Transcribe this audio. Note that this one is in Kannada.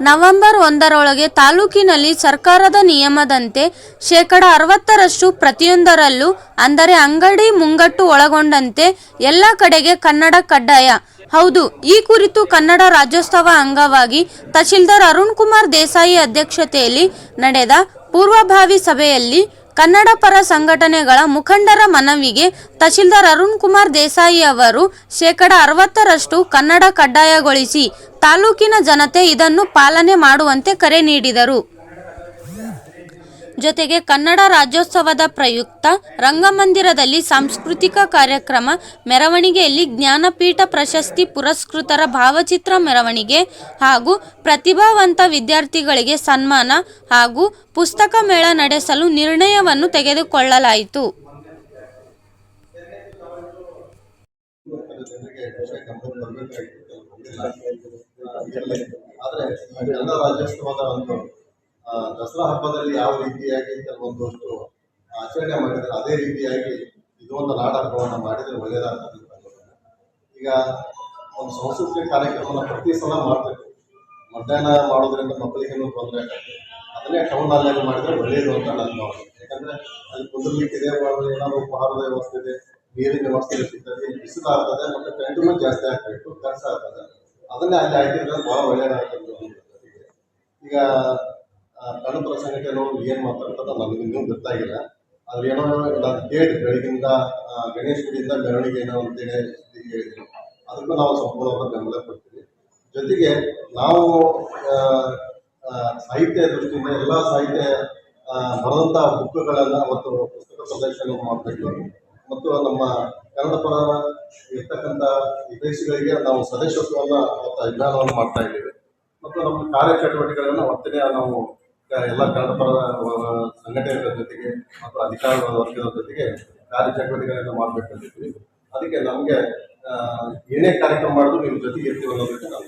ನವೆಂಬರ್ ಒಂದರೊಳಗೆ ತಾಲೂಕಿನಲ್ಲಿ ಸರ್ಕಾರದ ನಿಯಮದಂತೆ ಶೇಕಡ ಅರವತ್ತರಷ್ಟು ಪ್ರತಿಯೊಂದರಲ್ಲೂ ಅಂದರೆ ಅಂಗಡಿ ಮುಂಗಟ್ಟು ಒಳಗೊಂಡಂತೆ ಎಲ್ಲ ಕಡೆಗೆ ಕನ್ನಡ ಕಡ್ಡಾಯ. ಹೌದು ಈ ಕುರಿತು ಕನ್ನಡ ರಾಜ್ಯೋತ್ಸವ ಅಂಗವಾಗಿ ತಹಶೀಲ್ದಾರ್ ಅರುಣ್ ಕುಮಾರ್ ದೇಸಾಯಿ ಅಧ್ಯಕ್ಷತೆಯಲ್ಲಿ ನಡೆದ ಪೂರ್ವಭಾವಿ ಸಭೆಯಲ್ಲಿ ಕನ್ನಡ ಪರ ಸಂಘಟನೆಗಳ ಮುಖಂಡರ ಮನವಿಗೆ ತಹಶೀಲ್ದಾರ್ ಅರುಣ್ ಕುಮಾರ್ ದೇಸಾಯಿ ಅವರು ಶೇಕಡ ಅರವತ್ತರಷ್ಟು ಕನ್ನಡ ಕಡ್ಡಾಯಗೊಳಿಸಿ ತಾಲೂಕಿನ ಜನತೆ ಇದನ್ನು ಪಾಲನೆ ಮಾಡುವಂತೆ ಕರೆ ನೀಡಿದರು. ಜೊತೆಗೆ ಕನ್ನಡ ರಾಜ್ಯೋತ್ಸವದ ಪ್ರಯುಕ್ತ ರಂಗಮಂದಿರದಲ್ಲಿ ಸಾಂಸ್ಕೃತಿಕ ಕಾರ್ಯಕ್ರಮ ಮೆರವಣಿಗೆಯಲ್ಲಿ ಜ್ಞಾನಪೀಠ ಪ್ರಶಸ್ತಿ ಪುರಸ್ಕೃತರ ಭಾವಚಿತ್ರ ಮೆರವಣಿಗೆ ಹಾಗೂ ಪ್ರತಿಭಾವಂತ ವಿದ್ಯಾರ್ಥಿಗಳಿಗೆ ಸನ್ಮಾನ ಹಾಗೂ ಪುಸ್ತಕ ಮೇಳ ನಡೆಸಲು ನಿರ್ಣಯವನ್ನು ತೆಗೆದುಕೊಳ್ಳಲಾಯಿತು. ಆದರೆ ಎಲ್ಲ ರಾಜ್ಯೋತ್ಸವದ ಒಂದು ದಸರಾ ಹಬ್ಬದಲ್ಲಿ ಯಾವ ರೀತಿಯಾಗಿ ಕೆಲವೊಂದಷ್ಟು ಆಚರಣೆ ಮಾಡಿದರೆ ಅದೇ ರೀತಿಯಾಗಿ ಇದೊಂದು ಒಂದು ನಾಟಕವನ್ನು ಮಾಡಿದರೆ ಒಳ್ಳೆಯದಾಗ್ತದೆ ಈಗ ಒಂದು ಸಾಂಸ್ಕೃತಿಕ ಕಾರ್ಯಕ್ರಮನ ಪ್ರತಿ ಸಲ ಮಾಡಬೇಕು ಮಧ್ಯಾಹ್ನ ಮಾಡೋದ್ರಿಂದ ಮಕ್ಕಳಿಗೇನು ತೊಂದರೆ ಆಗುತ್ತೆ ಅದನ್ನೇ ಟೌನ್ ಹಾಲ್ನಲ್ಲಿ ಮಾಡಿದ್ರೆ ಒಳ್ಳೆಯದು ಅಂತ ನನ್ನ ಭಾವನೆ. ಯಾಕಂದರೆ ಅಲ್ಲಿ ಕುದುರ್ಲಿಕ್ಕಿದೆ ಏನಾದರೂ ಉಪಹಾರದ ವ್ಯವಸ್ಥೆ ಇದೆ, ನೀರಿನ ವ್ಯವಸ್ಥೆ ಸಿಗ್ತದೆ, ಬಿಸಿಲು ಆಗ್ತದೆ, ಮತ್ತು ಟೆಂಟ್ ಜಾಸ್ತಿ ಆಗಬೇಕು ಖರ್ಚು ಆಗ್ತದೆ. ಅದನ್ನೇ ಅಲ್ಲಿ ಹಾಕಿದ್ರೆ ಭಾಳ ಒಳ್ಳೆಯದಾಗ್ತದೆ ಈಗ ಸಂಘಟನೆ ಸಂಘಟನೆಯವರು ಏನು ಮಾತಾಡ್ತಾರೆ ನನಗೆ ಇನ್ನೂ ಗೊತ್ತಾಗಿಲ್ಲ. ಆದ್ರೆ ಏನೋ ನಾನು ಬೆಳಗಿಂದ ಗಣೇಶ್ ಗುಡಿಯಿಂದ ಮೆರವಣಿಗೆ ಏನೋ ಅಂತೇಳಿ ಹೇಳಿ ಹೇಳಿದ್ರು. ಅದಕ್ಕೂ ನಾವು ಸಂಪೂರ್ಣವಾದ ಬೆಂಬಲ ಕೊಡ್ತೀವಿ. ಜೊತೆಗೆ ನಾವು ಸಾಹಿತ್ಯ ದೃಷ್ಟಿಯಿಂದ ಎಲ್ಲ ಸಾಹಿತ್ಯ ಬರೆದಂಥ ಬುಕ್ಗಳನ್ನು ಮತ್ತು ಪುಸ್ತಕ ಪ್ರದರ್ಶನ ಮಾಡಬೇಕು. ಮತ್ತು ನಮ್ಮ ಕನ್ನಡ ಪರ ಇರ್ತಕ್ಕಂಥ ವಿದೇಶಿಗಳಿಗೆ ನಾವು ಸದಸ್ಯತ್ವವನ್ನು ಮತ್ತು ಅಭಿಯಾನವನ್ನು ಮಾಡ್ತಾ ಇದ್ದೀವಿ. ಮತ್ತು ನಮ್ಮ ಕಾರ್ಯಚಟುವಟಿಕೆಗಳನ್ನು ಒತ್ತನೆ ನಾವು ಎಲ್ಲ ಕನ್ನಡಪರ ಸಂಘಟನೆಗಳ ಜೊತೆಗೆ ಮತ್ತು ಅಧಿಕಾರ ವರ್ಗದ ಜೊತೆಗೆ ಕಾರ್ಯಚಟುವಟಿಕೆಗಳನ್ನು ಮಾಡಬೇಕಂತಿದ್ವಿ ಅದಕ್ಕೆ ನಮಗೆ ಏನೇ ಕಾರ್ಯಕ್ರಮ ಮಾಡಿದ್ರು ನಿಮ್ಮ ಜೊತೆಗೆ ಇರ್ತೀವಿ ಅನ್ನೋದಕ್ಕೆ ನಾವು